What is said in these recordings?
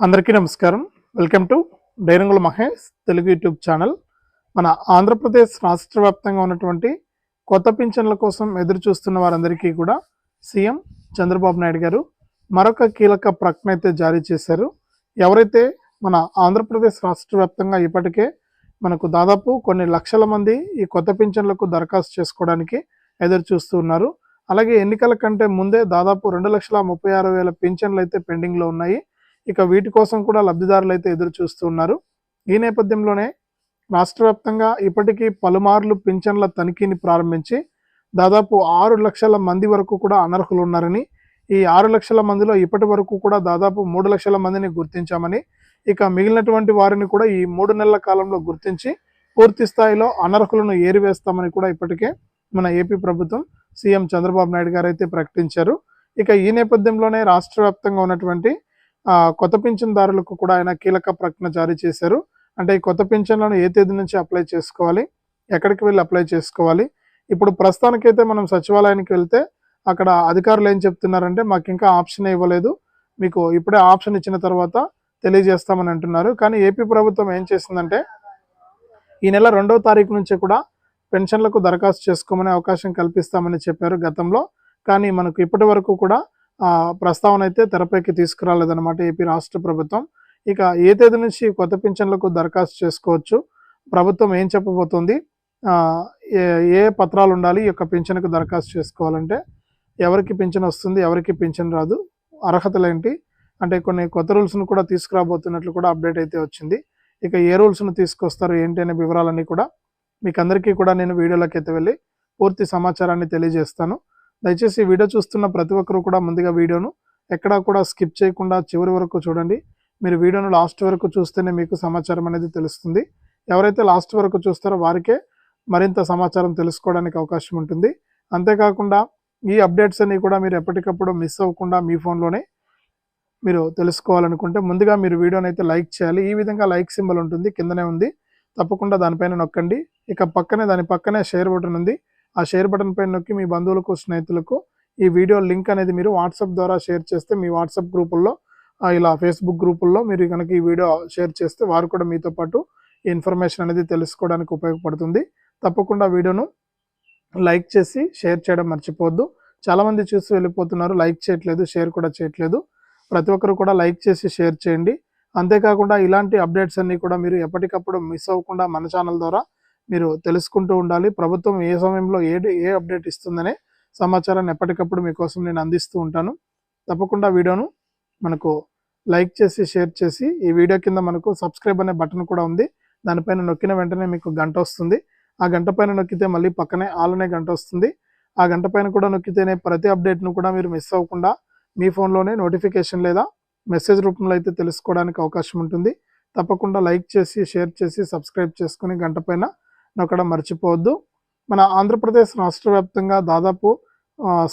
అందరికీ నమస్కారం. Welcome to డైరంగుల మహేష్ తెలుగు యూట్యూబ్ ఛానల్. మన ఆంధ్రప్రదేశ్ రాష్ట్ర వ్యాప్తంగా ఉన్నటువంటి కొత్త పింఛన్ల కోసం ఎదురు చూస్తున్న వారందరికీ కూడా సీఎం చంద్రబాబు నాయుడు గారు మరొక కీలక ప్రకటన అయితే జారీ చేశారు. ఎవరైతే మన ఆంధ్రప్రదేశ్ రాష్ట్ర వ్యాప్తంగా ఇప్పటికే మనకు దాదాపు కొన్ని లక్షల మంది ఈ కొత్త పింఛన్లకు దరఖాస్తు చేసుకోవడానికి ఎదురు చూస్తూ ఉన్నారు. అలాగే ఎన్నికల కంటే ముందే దాదాపు రెండు లక్షల ముప్పై ఆరు వేల పింఛన్లు అయితే పెండింగ్లో ఉన్నాయి. ఇక వీటి కోసం కూడా లబ్ధిదారులు అయితే ఎదురు చూస్తున్నారు ఈ నేపథ్యంలోనే రాష్ట్ర వ్యాప్తంగా ఇప్పటికీ పలుమార్లు పింఛన్ల తనిఖీని ప్రారంభించి దాదాపు ఆరు లక్షల మంది వరకు కూడా అనర్హులు ఉన్నారని ఈ ఆరు లక్షల మందిలో ఇప్పటి వరకు కూడా దాదాపు మూడు లక్షల మందిని గుర్తించామని ఇక మిగిలినటువంటి వారిని కూడా ఈ మూడు నెలల కాలంలో గుర్తించి పూర్తి స్థాయిలో అనర్హులను ఏరివేస్తామని కూడా ఇప్పటికే మన ఏపీ ప్రభుత్వం సీఎం చంద్రబాబు నాయుడు గారు అయితే ప్రకటించారు. ఇక ఈ నేపథ్యంలోనే రాష్ట్ర వ్యాప్తంగా ఉన్నటువంటి కొత్త పింఛన్దారులకు కూడా ఆయన కీలక ప్రకటన జారీ చేశారు. అంటే ఈ కొత్త పింఛన్లను ఏ తేదీ నుంచి అప్లై చేసుకోవాలి? ఎక్కడికి వెళ్ళి అప్లై చేసుకోవాలి? ఇప్పుడు ప్రస్తుతానికైతే మనం సచివాలయానికి వెళ్తే అక్కడ అధికారులు ఏం చెప్తున్నారంటే మాకు ఇంకా ఆప్షన్ ఇవ్వలేదు. మీకు ఇప్పుడే ఆప్షన్ ఇచ్చిన తర్వాత తెలియజేస్తామని అంటున్నారు. కానీ ఏపీ ప్రభుత్వం ఏం చేసిందంటే ఈ నెల రెండవ తారీఖు నుంచి కూడా పెన్షన్లకు దరఖాస్తు చేసుకోమనే అవకాశం కల్పిస్తామని చెప్పారు గతంలో. కానీ మనకు ఇప్పటి వరకు కూడా ప్రస్తావన అయితే తెరపైకి తీసుకురాలేదన్నమాట ఏపీ రాష్ట్ర ప్రభుత్వం. ఇక ఏ తేదీ నుంచి కొత్త పింఛన్లకు దరఖాస్తు చేసుకోవచ్చు? ప్రభుత్వం ఏం చెప్పబోతోంది? ఏ ఏ పత్రాలు ఉండాలి? ఈ యొక్క పింఛన్కు దరఖాస్తు చేసుకోవాలంటే ఎవరికి పింఛన్ వస్తుంది? ఎవరికి పింఛన్ రాదు? అర్హతలు ఏంటి అంటే కొన్ని కొత్త రూల్స్ను కూడా తీసుకురాబోతున్నట్లు కూడా అప్డేట్ అయితే వచ్చింది. ఇక ఏ రూల్స్ను తీసుకొస్తారు? ఏంటి అనే వివరాలన్నీ కూడా మీకు అందరికీ కూడా నేను వీడియోలోకి అయితే వెళ్ళి పూర్తి సమాచారాన్ని తెలియజేస్తాను. దయచేసి వీడియో చూస్తున్న ప్రతి ఒక్కరు కూడా ముందుగా వీడియోను ఎక్కడా కూడా స్కిప్ చేయకుండా చివరి వరకు చూడండి. మీరు వీడియోను లాస్ట్ వరకు చూస్తేనే మీకు సమాచారం అనేది తెలుస్తుంది. ఎవరైతే లాస్ట్ వరకు చూస్తారో వారికే మరింత సమాచారం తెలుసుకోవడానికి అవకాశం ఉంటుంది. అంతేకాకుండా ఈ అప్డేట్స్ అన్ని కూడా మీరు ఎప్పటికప్పుడు మిస్ అవ్వకుండా మీ ఫోన్లోనే మీరు తెలుసుకోవాలనుకుంటే ముందుగా మీరు వీడియోని అయితే లైక్ చేయాలి. ఈ విధంగా లైక్ సింబల్ ఉంటుంది కిందనే ఉంది. తప్పకుండా దానిపైన నొక్కండి. ఇక పక్కనే దాని పక్కనే షేర్ బటన్ ఉంది. ఆ షేర్ బటన్ పైన నొక్కి మీ బంధువులకు స్నేహితులకు ఈ వీడియో లింక్ అనేది మీరు వాట్సాప్ ద్వారా షేర్ చేస్తే మీ వాట్సాప్ గ్రూపుల్లో ఇలా ఫేస్బుక్ గ్రూపుల్లో మీరు కనుక ఈ వీడియో షేర్ చేస్తే వారు కూడా మీతో పాటు ఈ ఇన్ఫర్మేషన్ అనేది తెలుసుకోవడానికి ఉపయోగపడుతుంది. తప్పకుండా వీడియోను లైక్ చేసి షేర్ చేయడం మర్చిపోవద్దు. చాలామంది చూసి వెళ్ళిపోతున్నారు లైక్ చేయట్లేదు షేర్ కూడా చేయట్లేదు. ప్రతి ఒక్కరు కూడా లైక్ చేసి షేర్ చేయండి. అంతేకాకుండా ఇలాంటి అప్డేట్స్ అన్నీ కూడా మీరు ఎప్పటికప్పుడు మిస్ అవ్వకుండా మన ఛానల్ ద్వారా మీరు తెలుసుకుంటూ ఉండాలి. ప్రభుత్వం ఏ సమయంలో ఏ ఏ అప్డేట్ ఇస్తుందనే సమాచారాన్ని ఎప్పటికప్పుడు మీకోసం నేను అందిస్తూ ఉంటాను. తప్పకుండా వీడియోను మనకు లైక్ చేసి షేర్ చేసి ఈ వీడియో కింద మనకు సబ్స్క్రైబ్ అనే బటన్ కూడా ఉంది. దానిపైన నొక్కిన వెంటనే మీకు గంట వస్తుంది. ఆ గంట పైన నొక్కితే మళ్ళీ పక్కనే ఆల్ అనే గంట వస్తుంది. ఆ గంట పైన కూడా నొక్కితేనే ప్రతి అప్డేట్ను కూడా మీరు మిస్ అవ్వకుండా మీ ఫోన్లోనే నోటిఫికేషన్ లేదా మెసేజ్ రూపంలో అయితే తెలుసుకోవడానికి అవకాశం ఉంటుంది. తప్పకుండా లైక్ చేసి షేర్ చేసి సబ్స్క్రైబ్ చేసుకుని గంట పైన నొక్కడం మర్చిపోవద్దు. మన ఆంధ్రప్రదేశ్ రాష్ట్ర వ్యాప్తంగా దాదాపు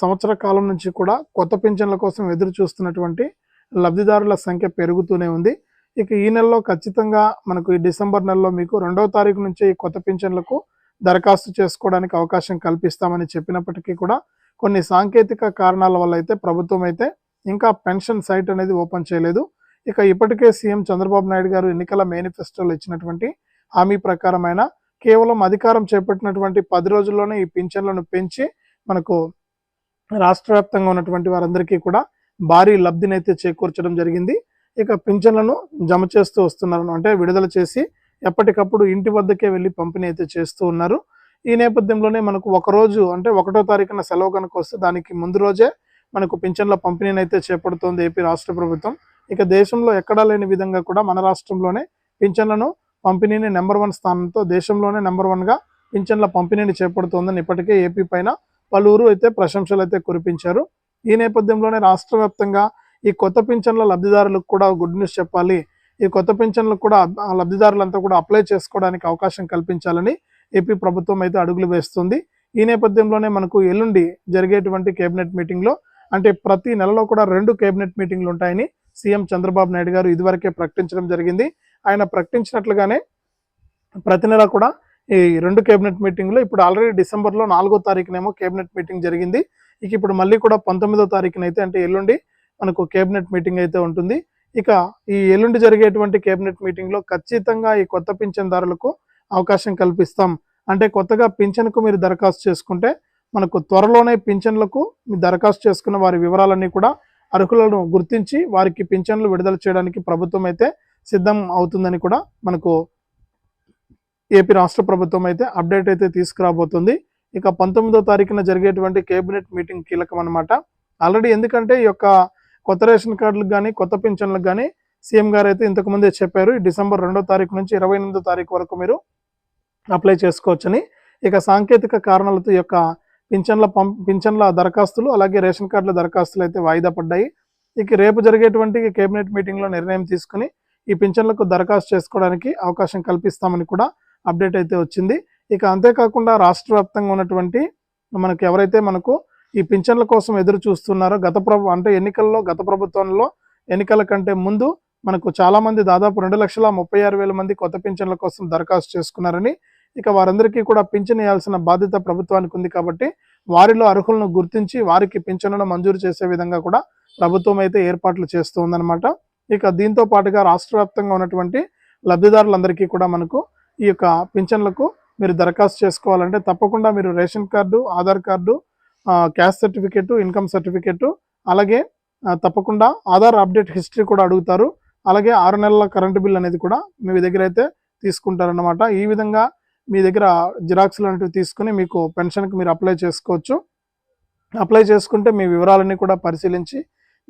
సంవత్సర కాలం నుంచి కూడా కొత్త పింఛన్ల కోసం ఎదురు చూస్తున్నటువంటి లబ్ధిదారుల సంఖ్య పెరుగుతూనే ఉంది. ఇక ఈ నెలలో ఖచ్చితంగా మనకు ఈ డిసెంబర్ నెలలో మీకు రెండవ తారీఖు నుంచి ఈ కొత్త పింఛన్లకు దరఖాస్తు చేసుకోవడానికి అవకాశం కల్పిస్తామని చెప్పినప్పటికీ కూడా కొన్ని సాంకేతిక కారణాల వల్ల అయితే ప్రభుత్వం అయితే ఇంకా పెన్షన్ సైట్ అనేది ఓపెన్ చేయలేదు. ఇక ఇప్పటికే సీఎం చంద్రబాబు నాయుడు గారు ఎన్నికల మేనిఫెస్టోలో ఇచ్చినటువంటి హామీ ప్రకారమైన కేవలం అధికారం చేపట్టినటువంటి పది రోజుల్లోనే ఈ పింఛన్లను పెంచి మనకు రాష్ట్ర వ్యాప్తంగా ఉన్నటువంటి వారందరికీ కూడా భారీ లబ్ధిని అయితే చేకూర్చడం జరిగింది. ఇక పింఛన్లను జమ చేస్తూ వస్తున్నారు అంటే విడుదల చేసి ఎప్పటికప్పుడు ఇంటి వద్దకే వెళ్ళి పంపిణీ అయితే చేస్తూ ఉన్నారు. ఈ నేపథ్యంలోనే మనకు ఒక రోజు అంటే ఒకటో తారీఖున సెలవు కనుక వస్తే దానికి ముందు రోజే మనకు పింఛన్ల పంపిణీని అయితే చేపడుతోంది ఏపీ రాష్ట్ర ప్రభుత్వం. ఇక దేశంలో ఎక్కడా లేని విధంగా కూడా మన రాష్ట్రంలోనే పింఛన్లను పంపిణీని నెంబర్ వన్ స్థానంతో దేశంలోనే నెంబర్ వన్గా పింఛన్ల పంపిణీని చేపడుతోందని ఇప్పటికే ఏపీ పైన పలువురు అయితే ప్రశంసలు అయితే కురిపించారు. ఈ నేపథ్యంలోనే రాష్ట్ర వ్యాప్తంగా ఈ కొత్త పింఛన్ల లబ్ధిదారులకు కూడా గుడ్ న్యూస్ చెప్పాలి. ఈ కొత్త పింఛన్లకు కూడా లబ్ధిదారులంతా కూడా అప్లై చేసుకోవడానికి అవకాశం కల్పించాలని ఏపీ ప్రభుత్వం అయితే అడుగులు వేస్తుంది. ఈ నేపథ్యంలోనే మనకు ఎల్లుండి జరిగేటువంటి కేబినెట్ మీటింగ్లో అంటే ప్రతి నెలలో కూడా రెండు కేబినెట్ మీటింగ్లు ఉంటాయని సీఎం చంద్రబాబు నాయుడు గారు ఇదివరకే ప్రకటించడం జరిగింది. ఆయన ప్రకటించినట్లుగానే ప్రతి నెల కూడా ఈ రెండు కేబినెట్ మీటింగ్లు ఇప్పుడు ఆల్రెడీ డిసెంబర్లో నాలుగో తారీఖునేమో కేబినెట్ మీటింగ్ జరిగింది. ఇక ఇప్పుడు మళ్ళీ కూడా పంతొమ్మిదో తారీఖున అయితే అంటే ఎల్లుండి మనకు కేబినెట్ మీటింగ్ అయితే ఉంటుంది. ఇక ఈ ఎల్లుండి జరిగేటువంటి కేబినెట్ మీటింగ్లో ఖచ్చితంగా ఈ కొత్త పింఛన్దారులకు అవకాశం కల్పిస్తాం. అంటే కొత్తగా పింఛన్కు మీరు దరఖాస్తు చేసుకుంటే మనకు త్వరలోనే పింఛన్లకు మీ దరఖాస్తు చేసుకున్న వారి వివరాలన్నీ కూడా అర్హులను గుర్తించి వారికి పింఛన్లు విడుదల చేయడానికి ప్రభుత్వం అయితే సిద్ధం అవుతుందని కూడా మనకు ఏపీ రాష్ట్ర ప్రభుత్వం అయితే అప్డేట్ అయితే తీసుకురాబోతుంది. ఇక పంతొమ్మిదో తారీఖున జరిగేటువంటి కేబినెట్ మీటింగ్ కీలకం అనమాట ఆల్రెడీ ఎందుకంటే ఈ యొక్క కొత్త రేషన్ కార్డులకు కానీ కొత్త పింఛన్లకు కానీ సీఎం గారు అయితే ఇంతకు ముందే చెప్పారు డిసెంబర్ రెండో తారీఖు నుంచి ఇరవై ఎనిమిదో తారీఖు వరకు మీరు అప్లై చేసుకోవచ్చని. ఇక సాంకేతిక కారణాలతో యొక్క పింఛన్ల పం పింఛన్ల దరఖాస్తులు అలాగే రేషన్ కార్డుల దరఖాస్తులు అయితే వాయిదా పడ్డాయి. ఇక రేపు జరిగేటువంటి కేబినెట్ మీటింగ్లో నిర్ణయం తీసుకుని ఈ పింఛన్లకు దరఖాస్తు చేసుకోవడానికి అవకాశం కల్పిస్తామని కూడా అప్డేట్ అయితే వచ్చింది. ఇక అంతేకాకుండా రాష్ట్ర వ్యాప్తంగా ఉన్నటువంటి మనకు ఎవరైతే మనకు ఈ పింఛన్ల కోసం ఎదురు చూస్తున్నారో గత ప్రభు అంటే ఎన్నికల్లో గత ప్రభుత్వంలో ఎన్నికల కంటే ముందు మనకు చాలామంది దాదాపు రెండు లక్షల ముప్పై ఆరు వేల మంది కొత్త పింఛన్ల కోసం దరఖాస్తు చేసుకున్నారని ఇక వారందరికీ కూడా పింఛన్ ఇవ్వాల్సిన బాధ్యత ప్రభుత్వానికి ఉంది కాబట్టి వారిలో అర్హులను గుర్తించి వారికి పింఛన్లను మంజూరు చేసే విధంగా కూడా ప్రభుత్వం అయితే ఏర్పాట్లు చేస్తూ ఉందన్నమాట. ఇక దీంతో పాటుగా రాష్ట్ర వ్యాప్తంగా ఉన్నటువంటి లబ్ధిదారులందరికీ కూడా మనకు ఈ యొక్క పింఛన్లకు మీరు దరఖాస్తు చేసుకోవాలంటే తప్పకుండా మీరు ration card Aadhaar card caste certificate income certificate అలాగే తప్పకుండా ఆధార్ అప్డేట్ హిస్టరీ కూడా అడుగుతారు. అలాగే ఆరు నెలల కరెంటు బిల్ అనేది కూడా మీ దగ్గర అయితే తీసుకుంటారన్నమాట. ఈ విధంగా మీ దగ్గర జిరాక్స్లు అనేవి తీసుకుని మీకు పెన్షన్కి మీరు అప్లై చేసుకోవచ్చు. అప్లై చేసుకుంటే మీ వివరాలన్నీ కూడా పరిశీలించి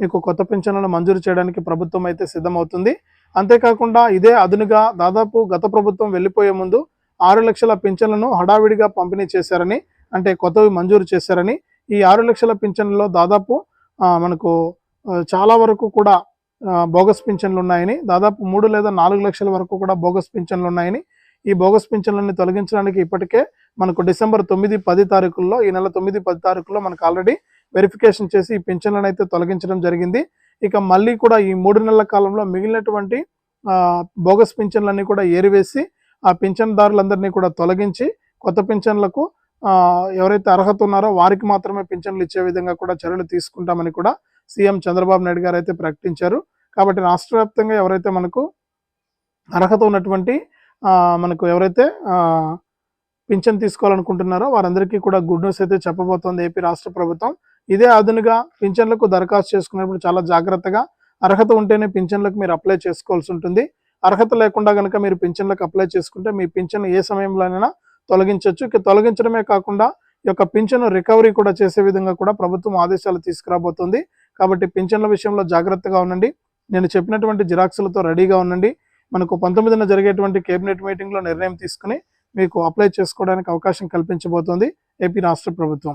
మీకు కొత్త పింఛన్లను మంజూరు చేయడానికి ప్రభుత్వం అయితే సిద్ధమవుతుంది. అంతేకాకుండా ఇదే అదునుగా దాదాపు గత ప్రభుత్వం వెళ్ళిపోయే ముందు ఆరు లక్షల పింఛన్లను హడావిడిగా పంపిణీ చేశారని అంటే కొత్తవి మంజూరు చేశారని ఈ ఆరు లక్షల పింఛన్లలో దాదాపు మనకు చాలా వరకు కూడా బోగస్ పింఛన్లు ఉన్నాయని దాదాపు మూడు లేదా నాలుగు లక్షల వరకు కూడా బోగస్ పింఛన్లు ఉన్నాయని ఈ బోగస్ పింఛన్లని తొలగించడానికి ఇప్పటికే మనకు డిసెంబర్ తొమ్మిది పది తారీఖుల్లో ఈ నెల తొమ్మిది పది తారీఖుల్లో మనకు ఆల్రెడీ వెరిఫికేషన్ చేసి ఈ పింఛన్లను అయితే తొలగించడం జరిగింది. ఇక మళ్ళీ కూడా ఈ మూడు నెలల కాలంలో మిగిలినటువంటి బోగస్ పింఛన్లన్నీ కూడా ఏరివేసి ఆ పింఛన్దారులందరినీ కూడా తొలగించి కొత్త పింఛన్లకు ఎవరైతే అర్హత ఉన్నారో వారికి మాత్రమే పింఛన్లు ఇచ్చే విధంగా కూడా చర్యలు తీసుకుంటామని కూడా సీఎం చంద్రబాబు నాయుడు గారు అయితే ప్రకటించారు. కాబట్టి రాష్ట్ర వ్యాప్తంగా ఎవరైతే మనకు అర్హత ఉన్నటువంటి మనకు ఎవరైతే పింఛన్ తీసుకోవాలనుకుంటున్నారో వారందరికీ కూడా గుడ్ న్యూస్ అయితే చెప్పబోతోంది ఏపీ రాష్ట్ర ప్రభుత్వం. ఇదే అదునుగా పింఛన్లకు దరఖాస్తు చేసుకునేప్పుడు చాలా జాగ్రత్తగా అర్హత ఉంటేనే పింఛన్లకు మీరు అప్లై చేసుకోవాల్సి ఉంటుంది. అర్హత లేకుండా కనుక మీరు పింఛన్లకు అప్లై చేసుకుంటే మీ పింఛన్ ఏ సమయంలోనైనా తొలగించవచ్చు ఇక తొలగించడమే కాకుండా ఈ యొక్క పింఛను రికవరీ కూడా చేసే విధంగా కూడా ప్రభుత్వం ఆదేశాలు తీసుకురాబోతుంది. కాబట్టి పింఛన్ల విషయంలో జాగ్రత్తగా ఉండండి. నేను చెప్పినటువంటి జిరాక్సులతో రెడీగా ఉండండి. మనకు పంతొమ్మిదిన జరిగేటువంటి కేబినెట్ మీటింగ్లో నిర్ణయం తీసుకుని మీకు అప్లై చేసుకోవడానికి అవకాశం కల్పించబోతోంది. ఏపీ రాష్ట్ర ప్రభుత్వం.